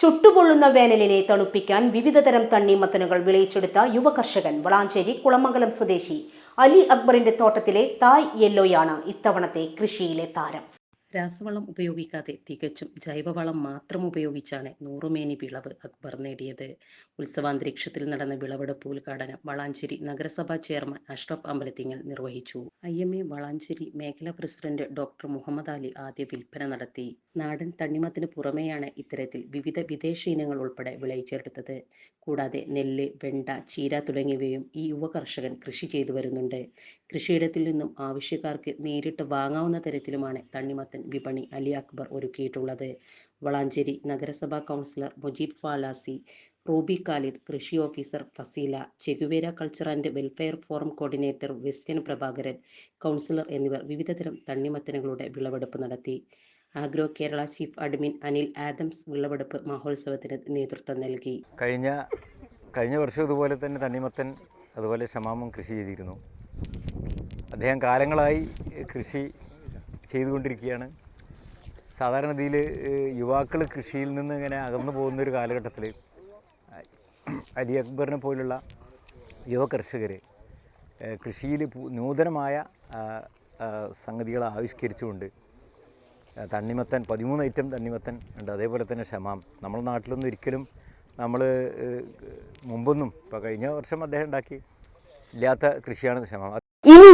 ചുട്ടുപൊള്ളുന്ന വേനലിനെ തണുപ്പിക്കാൻ വിവിധതരം തണ്ണിമത്തനുകൾ വിളയിച്ചെടുത്ത യുവകർഷകൻ വളാഞ്ചേരി കുളമംഗലം സ്വദേശി അലി അക്ബറിന്റെ തോട്ടത്തിലെ തായ് യെല്ലോയാണ് ഇത്തവണത്തെ കൃഷിയിലെ താരം. രാസവളം ഉപയോഗിക്കാതെ തികച്ചും ജൈവവളം മാത്രം ഉപയോഗിച്ചാണ് നൂറുമേനി വിളവ് അക്ബർ നേടിയത്. ഉത്സവാന്തരീക്ഷത്തിൽ നടന്ന വിളവെടുപ്പ് ഉദ്ഘാടനം വളാഞ്ചേരി നഗരസഭാ ചെയർമാൻ അഷ്റഫ് അമ്പലത്തിങ്ങൽ നിർവഹിച്ചു. ഐ എം എ വളാഞ്ചേരി മേഖലാ പ്രസിഡന്റ് ഡോക്ടർ മുഹമ്മദ് അലി ആദ്യ വിൽപ്പന നടത്തി. നാടൻ തണ്ണിമത്തിന് പുറമെയാണ് ഇത്തരത്തിൽ വിവിധ വിദേശ ഇനങ്ങൾ ഉൾപ്പെടെ വിളയിച്ചെടുത്തത്. കൂടാതെ നെല്ല് വെണ്ട ചീര തുടങ്ങിയവയും ഈ യുവ കർഷകൻ കൃഷി ചെയ്തു വരുന്നുണ്ട്. കൃഷിയിടത്തിൽ നിന്നും ആവശ്യക്കാർക്ക് നേരിട്ട് വാങ്ങാവുന്ന തരത്തിലുമാണ് തണ്ണിമത്തൻ വിപണി അലി അക്ബർ ഒരുക്കിയിട്ടുള്ളത്. വളാഞ്ചേരി നഗരസഭാ കൗൺസിലർ മുജീബ് ഫാലാസി റൂബി ഖാലിദ് കൃഷി officer Faseela Che Guevara culture and welfare forum coordinator വെസ്റ്റ്യൻ Prabhakaran councillor എന്നിവർ വിവിധതരം തണ്ണിമത്തനുകളുടെ വിളവെടുപ്പ് നടത്തി. Agro Kerala chief admin Anil Adams വിളവെടുപ്പ് മഹോത്സവത്തിന് നേതൃത്വം നൽകി. കഴിഞ്ഞ കഴിഞ്ഞ വർഷം ഇതുപോലെ തന്നെ തണ്ണിമത്തൻ അതുപോലെ ഷമാമും കൃഷി ചെയ്തിരുന്നു. അദ്ദേഹം കാലങ്ങളായി കൃഷി ചെയ്തുകൊണ്ടിരിക്കുകയാണ്. സാധാരണ ഇതിൽ യുവാക്കൾ കൃഷിയിൽ നിന്ന് ഇങ്ങനെ അകന്നു പോകുന്ന ഒരു കാലഘട്ടത്തിൽ അലി അക്ബറിനെ പോലുള്ള യുവ കർഷകർ കൃഷിയിൽ നൂതനമായ സംഗതികൾ ആവിഷ്കരിച്ചുകൊണ്ട് തണ്ണിമത്തൻ പതിമൂന്ന് ഐറ്റം തണ്ണിമത്തൻ ഉണ്ട്. അതേപോലെ തന്നെ ഷമാം. നമ്മുടെ നാട്ടിലൊന്നും ഒരിക്കലും നമ്മൾ മുമ്പൊന്നും ഇപ്പോൾ കഴിഞ്ഞ വർഷം അദ്ദേഹം ഉണ്ടാക്കി ഇല്ലാത്ത കൃഷിയാണ് ഷമാം. ഇനി